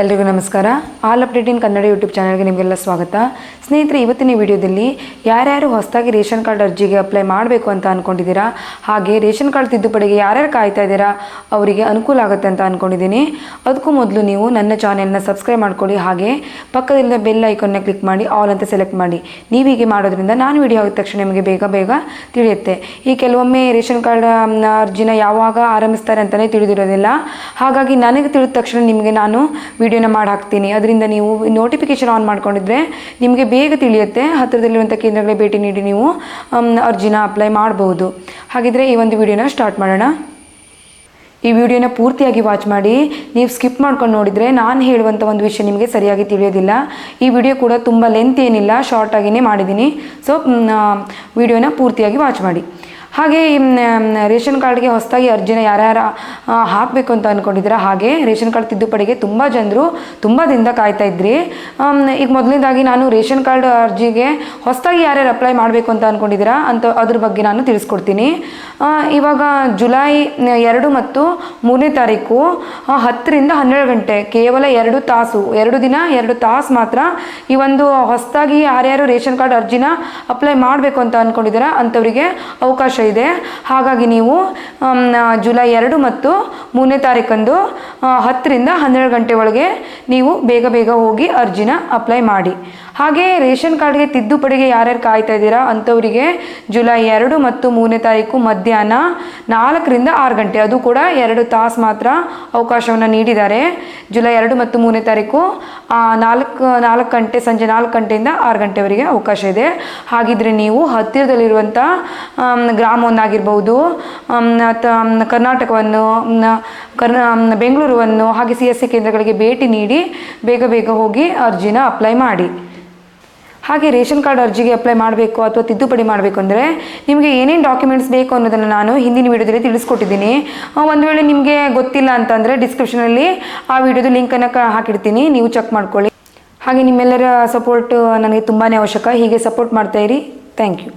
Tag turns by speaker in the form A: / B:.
A: ಎಲ್ರಿಗೂ ನಮಸ್ಕಾರ. All update in Kannada YouTube ಚಾನಲ್ಗೆ ನಿಮಗೆಲ್ಲ ಸ್ವಾಗತ. ಸ್ನೇಹಿತರೆ, ಇವತ್ತಿನ ವಿಡಿಯೋದಲ್ಲಿ ಯಾರ್ಯಾರು ಹೊಸದಾಗಿ ರೇಷನ್ ಕಾರ್ಡ್ ಅರ್ಜಿಗೆ ಅಪ್ಲೈ ಮಾಡಬೇಕು ಅಂತ ಅಂದ್ಕೊಂಡಿದ್ದೀರಾ ಹಾಗೆ ರೇಷನ್ ಕಾರ್ಡ್ ತಿದ್ದುಪಡಿಗೆ ಯಾರ್ಯಾರು ಕಾಯ್ತಾ ಇದ್ದೀರಾ, ಅವರಿಗೆ ಅನುಕೂಲ ಆಗುತ್ತೆ ಅಂತ ಅಂದ್ಕೊಂಡಿದ್ದೀನಿ ಅದಕ್ಕೂ ಮೊದಲು ನೀವು ನನ್ನ ಚಾನೆಲ್ನ ಸಬ್ಸ್ಕ್ರೈಬ್ ಮಾಡ್ಕೊಳ್ಳಿ, ಹಾಗೆ ಪಕ್ಕದಿಂದ ಬೆಲ್ ಐಕನ್ನ ಕ್ಲಿಕ್ ಮಾಡಿ, ಆಲ್ ಅಂತ ಸೆಲೆಕ್ಟ್ ಮಾಡಿ. ನೀವು ಹೀಗೆ ಮಾಡೋದ್ರಿಂದ ನಾನು ವಿಡಿಯೋ ಆಗಿದ ತಕ್ಷಣ ನಿಮಗೆ ಬೇಗ ಬೇಗ ತಿಳಿಯುತ್ತೆ. ಈ ಕೆಲವೊಮ್ಮೆ ರೇಷನ್ ಕಾರ್ಡ್ ಅರ್ಜಿನ ಯಾವಾಗ ಆರಂಭಿಸ್ತಾರೆ ಅಂತಲೇ ತಿಳಿದಿರೋದಿಲ್ಲ. ಹಾಗಾಗಿ ನನಗೆ ತಿಳಿದ ತಕ್ಷಣ ನಿಮಗೆ ನಾನು ವಿಡಿಯೋನ ಮಾಡಿ ಹಾಕ್ತೀನಿ. ಅದರಿಂದ ನೀವು ನೋಟಿಫಿಕೇಶನ್ ಆನ್ ಮಾಡ್ಕೊಂಡಿದ್ರೆ ನಿಮಗೆ ಬೇಗ ತಿಳಿಯುತ್ತೆ. ಹತ್ತಿರದಲ್ಲಿರುವಂಥ ಕೇಂದ್ರಗಳಿಗೆ ಭೇಟಿ ನೀಡಿ ನೀವು ಅರ್ಜಿನ ಅಪ್ಲೈ ಮಾಡಬಹುದು ಹಾಗಿದ್ರೆ ಈ ಒಂದು ವಿಡಿಯೋನ ಸ್ಟಾರ್ಟ್ ಮಾಡೋಣ. ಈ ವಿಡಿಯೋನ ಪೂರ್ತಿಯಾಗಿ ವಾಚ್ ಮಾಡಿ, ನೀವು ಸ್ಕಿಪ್ ಮಾಡ್ಕೊಂಡು ನೋಡಿದರೆ ನಾನು ಹೇಳುವಂಥ ಒಂದು ವಿಷಯ ನಿಮಗೆ ಸರಿಯಾಗಿ ತಿಳಿಯೋದಿಲ್ಲ. ಈ ವಿಡಿಯೋ ಕೂಡ ತುಂಬ ಲೆಂತ್ ಏನಿಲ್ಲ ಶಾರ್ಟಾಗಿಯೇ ಮಾಡಿದ್ದೀನಿ. ಸೊ ವಿಡಿಯೋನ ಪೂರ್ತಿಯಾಗಿ ವಾಚ್ ಮಾಡಿ. ಹಾಗೆ ರೇಷನ್ ಕಾರ್ಡ್ಗೆ ಹೊಸದಾಗಿ ಅರ್ಜಿನ ಯಾರ್ಯಾರು ಹಾಕಬೇಕು ಅಂತ ಅಂದ್ಕೊಂಡಿದ್ದೀರಾ ಹಾಗೆ ರೇಷನ್ ಕಾರ್ಡ್ ತಿದ್ದುಪಡಿಗೆ ತುಂಬ ಜನರು ತುಂಬ ದಿನದ ಕಾಯ್ತಾ ಇದ್ರಿ. ಈಗ ಮೊದಲನೇದಾಗಿ ನಾನು ರೇಷನ್ ಕಾರ್ಡ್ ಅರ್ಜಿಗೆ ಹೊಸದಾಗಿ ಯಾರ್ಯಾರು ಅಪ್ಲೈ ಮಾಡಬೇಕು ಅಂತ ಅಂದ್ಕೊಂಡಿದ್ದೀರಾ ಅಂತ ಅದ್ರ ಬಗ್ಗೆ ನಾನು ತಿಳಿಸ್ಕೊಡ್ತೀನಿ. ಇವಾಗ ಜುಲೈ ಎರಡು ಮತ್ತು ಮೂರನೇ ತಾರೀಕು ಹತ್ತರಿಂದ ಹನ್ನೆರಡು ಗಂಟೆ, ಕೇವಲ ಎರಡು ತಾಸು, ಎರಡು ದಿನ, ಎರಡು ತಾಸು ಮಾತ್ರ ಈ ಒಂದು ಹೊಸದಾಗಿ ಯಾರ್ಯಾರು ರೇಷನ್ ಕಾರ್ಡ್ ಅರ್ಜಿನ ಅಪ್ಲೈ ಮಾಡಬೇಕು ಅಂತ ಅಂದ್ಕೊಂಡಿದ್ದೀರಾ ಅಂಥವರಿಗೆ ಅವಕಾಶ ಇದೆ. ಹಾಗಾಗಿ ನೀವು ಜುಲೈ ಎರಡು ಮತ್ತು ಮೂರನೇ ತಾರೀಕಂದು ಹತ್ತರಿಂದ ಹನ್ನೆರಡು ಗಂಟೆ ಒಳಗೆ ನೀವು ಬೇಗ ಬೇಗ ಹೋಗಿ ಅರ್ಜಿನ ಅಪ್ಲೈ ಮಾಡಿ. ಹಾಗೆ ರೇಷನ್ ಕಾರ್ಡ್ಗೆ ತಿದ್ದುಪಡಿಗೆ ಯಾರ್ಯಾರು ಕಾಯ್ತಾ ಇದ್ದೀರಾ ಅಂಥವರಿಗೆ ಜುಲೈ ಎರಡು ಮತ್ತು ಮೂರನೇ ತಾರೀಕು ಮಧ್ಯಾಹ್ನ ನಾಲ್ಕರಿಂದ ಆರು ಗಂಟೆ, ಅದು ಕೂಡ ಎರಡು ತಾಸು ಮಾತ್ರ ಅವಕಾಶವನ್ನು ನೀಡಿದ್ದಾರೆ. ಜುಲೈ ಎರಡು ಮತ್ತು ಮೂರನೇ ತಾರೀಕು ನಾಲ್ಕು ನಾಲ್ಕು ಗಂಟೆ, ಸಂಜೆ ನಾಲ್ಕು ಗಂಟೆಯಿಂದ ಆರು ಗಂಟೆವರೆಗೆ ಅವಕಾಶ ಇದೆ. ಹಾಗಿದ್ರೆ ನೀವು ಹತ್ತಿರದಲ್ಲಿರುವಂಥ ಗ್ರಾಮವನ್ನಾಗಿರ್ಬೋದು ಆಗಿರ್ಬೋದು ಕರ್ನಾಟಕವನ್ನು ಕರ್ನಾ ಆಮ್, ಬೆಂಗಳೂರನ್ನು ಹಾಗೆ ಸಿ ಎಸ್ ಸಿ ಕೇಂದ್ರಗಳಿಗೆ ಭೇಟಿ ನೀಡಿ ಬೇಗ ಬೇಗ ಹೋಗಿ ಅರ್ಜಿನ ಅಪ್ಲೈ ಮಾಡಿ. ಹಾಗೆ ರೇಷನ್ ಕಾರ್ಡ್ ಅರ್ಜಿಗೆ ಅಪ್ಲೈ ಮಾಡಬೇಕು ಅಥವಾ ತಿದ್ದುಪಡಿ ಮಾಡಬೇಕು ಅಂದರೆ ನಿಮಗೆ ಏನೇನು ಡಾಕ್ಯುಮೆಂಟ್ಸ್ ಬೇಕು ಅನ್ನೋದನ್ನು ನಾನು ಹಿಂದಿನ ವಿಡಿಯೋದಲ್ಲಿ ತಿಳಿಸ್ಕೊಟ್ಟಿದ್ದೀನಿ. ಒಂದು ವೇಳೆ ನಿಮಗೆ ಗೊತ್ತಿಲ್ಲ ಅಂತಂದರೆ ಡಿಸ್ಕ್ರಿಪ್ಷನಲ್ಲಿ ಆ ವೀಡಿಯೋದು ಲಿಂಕನ್ನು ಕ ಹಾಕಿರ್ತೀನಿ ನೀವು ಚೆಕ್ ಮಾಡ್ಕೊಳ್ಳಿ. ಹಾಗೆ ನಿಮ್ಮೆಲ್ಲರ ಸಪೋರ್ಟ್ ನನಗೆ ತುಂಬಾ ಅವಶ್ಯಕ. ಹೀಗೆ ಸಪೋರ್ಟ್ ಮಾಡ್ತಾಯಿರಿ ಥ್ಯಾಂಕ್ ಯು